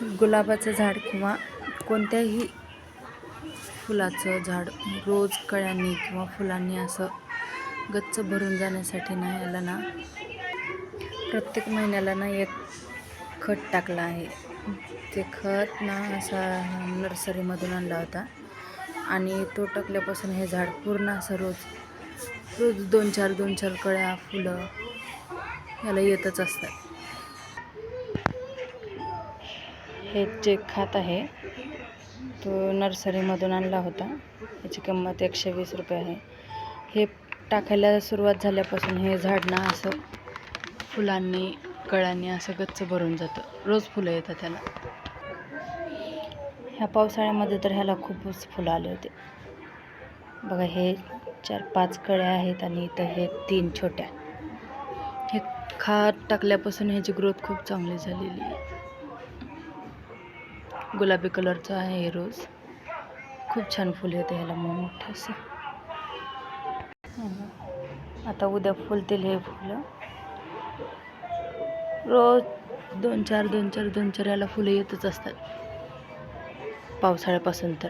गुलाबाचं झाड किंवा कोणत्याही फुलाचं झाड रोज कळ्यांनी किंवा फुलांनी असं गच्च भरून जाण्यासाठी ना याला ना प्रत्येक महिन्याला ना एक खत टाकलं आहे. ते खत ना असा नर्सरीमधून आणला होता. आणि तो टाकल्यापासून हे झाड पूर्ण असं रोज रोज दोन चार दोन चार कळ्या फुलं याला येतच असतात. हे जे खात आहे तो नर्सरीमधून आणला होता. याची किंमत एकशे वीस रुपये आहे. हे टाकायला सुरुवात झाल्यापासून हे झाड ना असं फुलांनी कळ्यांनी असं गच्च भरून जातं. रोज फुलं येतात त्याला. ह्या पावसाळ्यामध्ये तर ह्याला खूपच फुलं आले होते. बघा हे चार पाच कळ्या आहेत आणि इथं हे तीन छोट्या. हे खात टाकल्यापासून ह्याची ग्रोथ खूप चांगली झालेली आहे. गुलाबी कलरचं आहे हे रोज. खूप छान फुल येते ह्याला मोठं असं. आता उद्या फुलतील हे फुलं. रोज दोन चार दोन चार दोन चार याला फुलं येतच असतात. पावसाळ्यापासून तर.